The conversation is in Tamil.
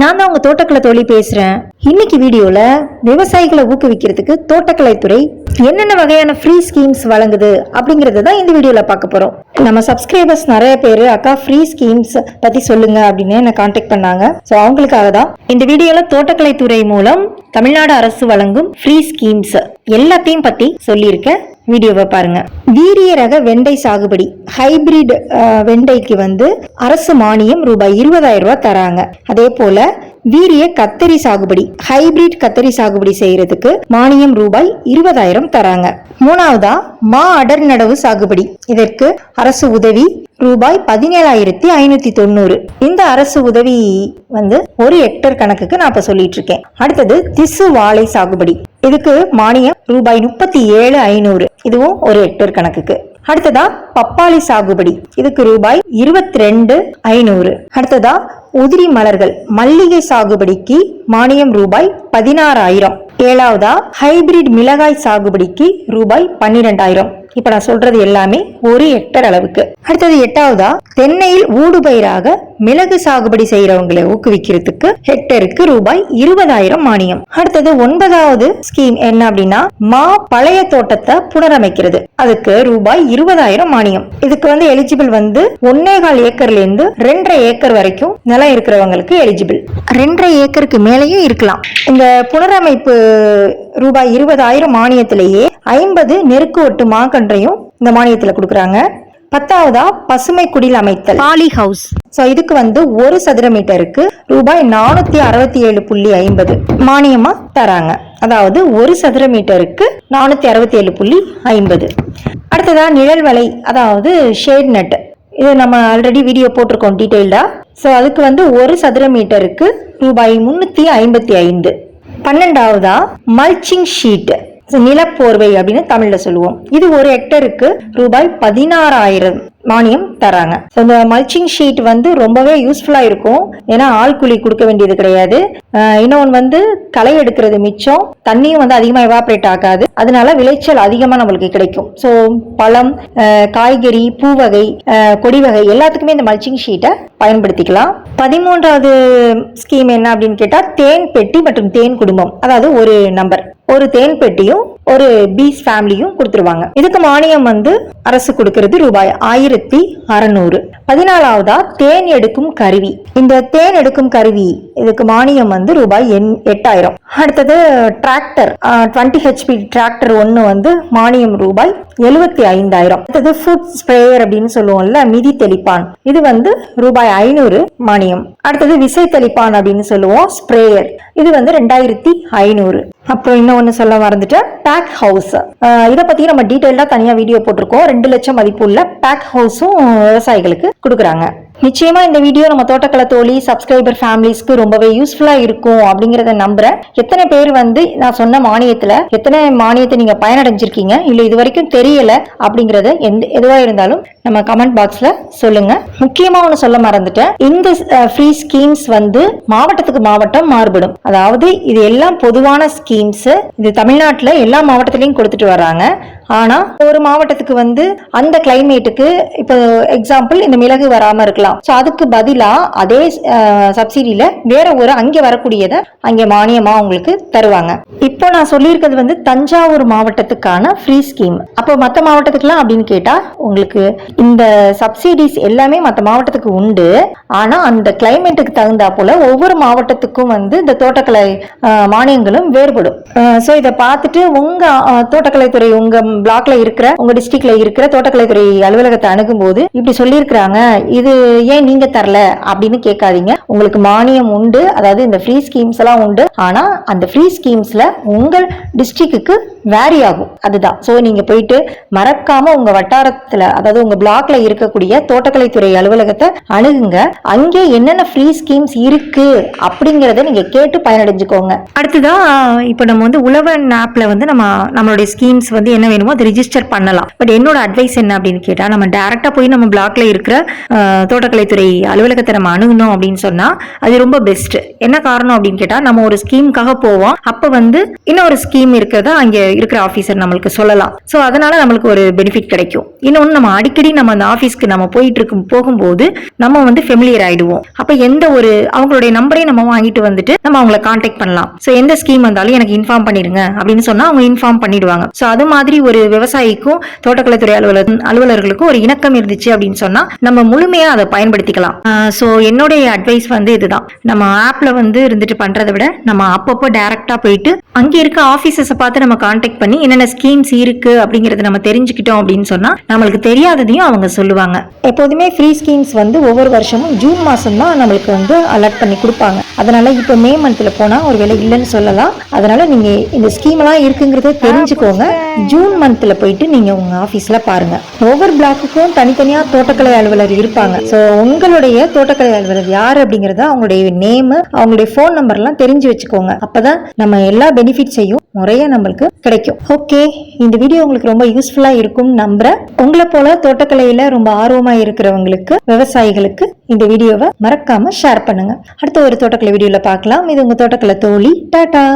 நான் தான் உங்க தோட்டக்கலை தோழி பேசுறேன். இன்னைக்கு வீடியோல விவசாயிகளை ஊக்குவிக்கிறதுக்கு தோட்டக்கலைத்துறை என்னென்ன வகையான ஃப்ரீ ஸ்கீம்ஸ் வழங்குது அப்படிங்கறத தான் இந்த வீடியோல பார்க்க போறோம். நம்ம சப்ஸ்கிரைபர்ஸ் நிறைய பேர் அக்கா ஃப்ரீ ஸ்கீம்ஸ் பத்தி சொல்லுங்க அப்படின்னு என்ன காண்டாக்ட் பண்ணாங்க. ஸோ அவங்களுக்காக தான் இந்த வீடியோல தோட்டக்கலைத்துறை மூலம் தமிழ்நாடு அரசு வழங்கும் ஃப்ரீ ஸ்கீம்ஸ் எல்லாத்தையும் பத்தி சொல்லியிருக்கேன் வீடியோவை பாருங்க. வீரிய ரக வெண்டை சாகுபடி. ஹைபிரிட் வெண்டைக்கு வந்து அரசு மானியம் ரூபாய் இருபதாயிரம் ரூபாய் தராங்க. அதே போல வீரிய கத்தரி சாகுபடி ஹைபிரிட் கத்தரி சாகுபடி செய்யறதுக்கு மானியம் ரூபாய் இருபதாயிரம் தராங்க. மூணாவதா மா அடர் நடவு சாகுபடி. இதற்கு அரசு உதவி ரூபாய் பதினேழாயிரத்தி ஐநூத்தி தொண்ணூறு. இந்த அரசு உதவி வந்து ஒரு ஹெக்டர் கணக்குக்கு நான் இப்ப சொல்லிட்டு இருக்கேன் அடுத்தது திசு வாழை சாகுபடி. இதுக்கு மானியம் ரூபாய் முப்பத்தி ஏழு ஐநூறு. இதுவும் ஒரு ஹெக்டர் கணக்குக்கு. அடுத்ததா பப்பாளி சாகுபடி. இதுக்கு ரூபாய் இருபத்தி ரெண்டு ஐநூறு. அடுத்ததா உதிரி மலர்கள் மல்லிகை சாகுபடிக்கு மானியம் ரூபாய் பதினாறாயிரம். ஏழாவதா ஹைபிரிட் மிளகாய் சாகுபடிக்கு ரூபாய் பன்னிரெண்டாயிரம். இப்ப நான் சொல்றது எல்லாமே ஒரு ஹெக்டர் அளவுக்கு. அடுத்தது எட்டாவதா தென்னையில் ஊடுபயிராக மிளகு சாகுபடி செய்யறவங்களை ஊக்குவிக்கிறதுக்கு ஹெக்டருக்கு ரூபாய் இருபதாயிரம் மானியம். அடுத்தது ஒன்பதாவது ஸ்கீம் என்ன அப்படின்னா மா பழைய தோட்டத்தை புனரமைக்கிறது. அதுக்கு ரூபாய் இருபதாயிரம் மானியம். இதுக்கு வந்து எலிஜிபிள் வந்து ஒன்னே கால் ஏக்கர்ல இருந்து ரெண்டரை ஏக்கர் வரைக்கும் நிலம் இருக்கிறவங்களுக்கு எலிஜிபிள் ரெண்டரை ஏக்கருக்கு மேலேயும் இருக்கலாம். இந்த புனரமைப்பு ரூபாய் இருபதாயிரம் மானியத்திலேயே ஐம்பது நெருக்கு ஒட்டு மாக்கன்றையும் இந்த மானியத்துல கொடுக்குறாங்க. பத்தாவதா பசுமை குடில் அமைத்தல். Poly house. ஸோ இதுக்கு வந்து ஒரு சதுர மீட்டருக்கு ரூபாய் நானூத்தி அறுபத்தி ஏழு புள்ளி ஐம்பது மானியமா தராங்க. அதாவது ஒரு சதுர மீட்டருக்கு நானூத்தி அறுபத்தி ஏழு புள்ளி ஐம்பது. அடுத்ததா நிழல் வலை அதாவது ஷேட் நட். இது நம்ம ஆல்ரெடி வீடியோ போட்டிருக்கோம் டீட்டெயில்டா ஸோ அதுக்கு வந்து ஒரு சதுர மீட்டருக்கு ரூபாய் முன்னூத்தி ஐம்பத்தி ஐந்து. பன்னெண்டாவதா மல்ச்சிங் ஷீட் நிலப்போர்வை அப்படின்னு தமிழ்ல சொல்லுவோம். இது ஒரு ஹெக்டருக்கு ரூபாய் பதினாறாயிரம் மானியம் தராங்க. ஸோ இந்த மல்ச்சிங் ஷீட் வந்து ரொம்பவே யூஸ்ஃபுல்லாக இருக்கும். ஏன்னா ஆள் கூலி கொடுக்க வேண்டியது கிடையாது. இன்னொன்று வந்து களை எடுக்கிறது மிச்சம். தண்ணியும் வந்து அதிகமாக எவாப்ரேட் ஆகாது. அதனால விளைச்சல் அதிகமாக நம்மளுக்கு கிடைக்கும். ஸோ பழம் காய்கறி பூ வகை கொடி வகை எல்லாத்துக்குமே இந்த மல்ச்சிங் ஷீட்டை பயன்படுத்திக்கலாம். பதிமூன்றாவது ஸ்கீம் என்ன அப்படின்னு கேட்டால் தேன் பெட்டி மற்றும் தேன் குடும்பம். அதாவது ஒரு நம்பர் ஒரு தேன் பெட்டியும் ஒரு பீஸ் ஃபேமிலியும் கொடுத்துருவாங்க. இதுக்கு மானியம் வந்து அரசு கொடுக்கறது ரூபாய் ஆயிரத்தி அறநூறு. பதினாலாவதா? தேன் எடுக்கும் கருவி. இந்த தேன் எடுக்கும் கருவி இதுக்கு மானியம் வந்து ரூபாய் எண் எட்டாயிரம். அடுத்தது டிராக்டர். டுவெண்ட்டி ஹெச்பி டிராக்டர் ஒன்று வந்து மானியம் ரூபாய் எழுபத்தி ஐந்தாயிரம். அடுத்தது ஃபுட் ஸ்ப்ரேயர் அப்படின்னு சொல்லுவோம்ல மிதி தெளிப்பான். இது வந்து ரூபாய் ஐநூறு மானியம். அடுத்தது விசை தெளிப்பான் அப்படின்னு சொல்லுவோம் ஸ்ப்ரேயர். இது வந்து ரெண்டாயிரத்தி ஐநூறு. அப்புறம் இன்னொன்று சொல்ல மறந்துட்டேன் பேக் ஹவுஸ். இதை பற்றி நம்ம டீட்டெயிலாக தனியாக வீடியோ போட்டிருக்கோம். ரெண்டு லட்சம் மதிப்புள்ள பேக் ஹவுஸும் விவசாயிகளுக்கு கொடுக்குறாங்க. நிச்சயமா இந்த வீடியோ நம்ம தோட்டக்கலை தோழி சப்ஸ்கிரைபர் ஃபேமிலிஸ்க்கு ரொம்பவே யூஸ்ஃபுல்லா இருக்கும் அப்படிங்கறத நம்புறேன். எத்தனை பேர் வந்து நான் சொன்ன மானியத்துல எத்தனை மானியத்தை நீங்க பயனடைஞ்சிருக்கீங்க இல்ல இது வரைக்கும் தெரியல அப்படிங்கறத எந்த எதுவா இருந்தாலும் நம்ம கமெண்ட் பாக்ஸ்ல சொல்லுங்க. முக்கியமா ஒன்று சொல்ல மறந்துட்டேன். இந்த ஃப்ரீ ஸ்கீம்ஸ் வந்து மாவட்டத்துக்கு மாவட்டம் மாறுபடும். அதாவது இது எல்லாம் பொதுவான ஸ்கீம்ஸ் இது தமிழ்நாட்டில் எல்லா மாவட்டத்திலையும் கொடுத்துட்டு வராங்க ஆனா ஒரு மாவட்டத்துக்கு வந்து அந்த கிளைமேட்டுக்கு இப்போ எக்ஸாம்பிள் இந்த மிளகு வராம இருக்கலாம். ஸோ அதுக்கு பதிலா அதே சப்சிடியில வேற ஒரு அங்கே வரக்கூடியதை அங்கே மானியமா உங்களுக்கு தருவாங்க. இப்போ இப்போ நான் சொல்லியிருக்கிறது வந்து தஞ்சாவூர் மாவட்டத்துக்கான ஃப்ரீ ஸ்கீம் அப்போ மற்ற மாவட்டத்துக்குலாம் அப்படின்னு கேட்டால் உங்களுக்கு இந்த சப்சிடிஸ் எல்லாமே மற்ற மாவட்டத்துக்கு உண்டு. ஆனா அந்த கிளைமேட்டுக்கு தகுந்தா போல ஒவ்வொரு மாவட்டத்துக்கும் வந்து இந்த தோட்டக்கலை மானியங்களும் வேறுபடும். ஸோ இதை பார்த்துட்டு உங்க தோட்டக்கலைத்துறை உங்க பிளாக்ல இருக்கிற உங்க டிஸ்ட்ரிக்ட்ல இருக்கிற தோட்டக்கலைத்துறை அலுவலகத்தை அணுகும்போது இப்படி சொல்லியிருக்கிறாங்க. இது ஏன் நீங்க தரல அப்படின்னு கேட்காதீங்க. உங்களுக்கு மானியம் உண்டு. அதாவது இந்த ஃப்ரீ ஸ்கீம்ஸ் எல்லாம் உண்டு. ஆனால் அந்த ஃப்ரீ ஸ்கீம்ஸில் உங்கள் டிஸ்ட்ரிக்ட்டுக்கு வேரி ஆகும். அதுதான். ஸோ நீங்கள் போயிட்டு மறக்காம உங்க வட்டாரத்தில் அதாவது உங்க பிளாக்ல இருக்கக்கூடிய தோட்டக்கலைத்துறை அலுவலகத்தை அணுகுங்க. அங்கே என்னென்ன ஃப்ரீ ஸ்கீம்ஸ் இருக்கு அப்படிங்கிறத நீங்க கேட்டு பயனடைஞ்சுக்கோங்க. அடுத்ததான் இப்போ நம்ம வந்து உழவன் ஆப்ல வந்து நம்ம நம்மளுடைய ஸ்கீம்ஸ் வந்து என்ன வேணுமோ அதை ரிஜிஸ்டர் பண்ணலாம். பட் என்னோட அட்வைஸ் என்ன அப்படின்னு கேட்டால் நம்ம டேரெக்டாக போய் நம்ம பிளாக்ல இருக்கிற தோட்டக்கலைத்துறை அலுவலகத்தை நம்ம அணுகணும் அப்படின்னு சொன்னால் அது ரொம்ப பெஸ்ட் என்ன காரணம் அப்படின்னு கேட்டால் நம்ம ஒரு ஸ்கீமுக்காக போவோம். அப்போ வந்து இன்னொரு ஸ்கீம் இருக்கிறத அங்கே இருக்கிற ஆஃபீஸர் நம்மளுக்கு சொல்லலாம். ஸோ அதனால நம்மளுக்கு ஒரு பெனிஃபிட் கிடைக்கும். இன்னொன்று நம்ம அடிக்கடி நம்ம அந்த ஆஃபீஸ்க்கு நம்ம போயிட்டு இருக்கும் போகும்போது நம்ம வந்து ஃபெமிலியர் ஆயிடுவோம். அப்போ எந்த ஒரு அவங்களுடைய நம்பரையும் நம்ம வாங்கிட்டு வந்துட்டு நம்ம அவங்கள காண்டாக்ட் பண்ணலாம். ஸோ எந்த ஸ்கீம் வந்தாலும் எனக்கு இன்ஃபார்ம் பண்ணிடுங்க அப்படின்னு சொன்னால் அவங்க இன்ஃபார்ம் பண்ணிடுவாங்க. ஸோ அது மாதிரி ஒரு விவசாயிக்கும் தோட்டக்கலைத்துறை அலுவலர் அலுவலர்களுக்கும் ஒரு இணக்கம் இருந்துச்சு அப்படின்னு சொன்னால் நம்ம முழுமையாக அதை பயன்படுத்திக்கலாம். ஸோ என்னுடைய அட்வைஸ் வந்து இதுதான். நம்ம ஆப்பில் வந்து இருந்துட்டு பண்ணுறதை விட நம்ம அப்பப்போ டேரெக்டாக போயிட்டு அங்கே இருக்க ஆஃபீஸஸை பார்த்து நம்ம காண்டாக்ட் பண்ணி என்னென்ன ஸ்கீம்ஸ் இருக்கு அப்படிங்கறத நம்ம தெரிஞ்சுக்கிட்டோம் அப்படின்னு சொன்னா நம்மளுக்கு தெரியாததையும் அவங்க சொல்லுவாங்க. எப்போதுமே ஃப்ரீ ஸ்கீம்ஸ் வந்து ஒவ்வொரு வருஷமும் ஜூன் மாசம் தான் நம்மளுக்கு வந்து அலர்ட் பண்ணி கொடுப்பாங்க. அதனால இப்போ மே மந்த்ல போனா ஒரு வேலை இல்லைன்னு சொல்லலாம். அதனால நீங்க இந்த ஸ்கீம் எல்லாம் இருக்குங்கிறத தெரிஞ்சுக்கோங்க. ஜூன் மந்த்ல போயிட்டு நீங்க உங்க ஆபீஸ்ல பாருங்க. ஒவ்வொரு பிளாக்குக்கும் தனித்தனியா தோட்டக்கலை அலுவலர் இருப்பாங்க. ஸோ உங்களுடைய தோட்டக்கலை அலுவலர் யார் அப்படிங்கறத அவங்களுடைய நேம் அவங்களுடைய ஃபோன் நம்பர்லாம் தெரிஞ்சு வச்சுக்கோங்க. அப்பதான் நம்ம எல்லா பெனிஃபிட் பெனிஃபிட்ஸையும் முறையாக நம்மளுக்கு கிடைக்கும். ஓகே இந்த வீடியோ உங்களுக்கு ரொம்ப யூஸ்ஃபுல்லா இருக்கும் நம்புகிறேன் உங்களை போல தோட்டக்கலையில ரொம்ப ஆர்வமா இருக்கிறவங்களுக்கு விவசாயிகளுக்கு இந்த வீடியோவை மறக்காம ஷேர் பண்ணுங்க. அடுத்த ஒரு தோட்டக்கலை வீடியோவில் பார்க்கலாம். இது உங்க தோட்டக்கலை தோழி. டாட்டா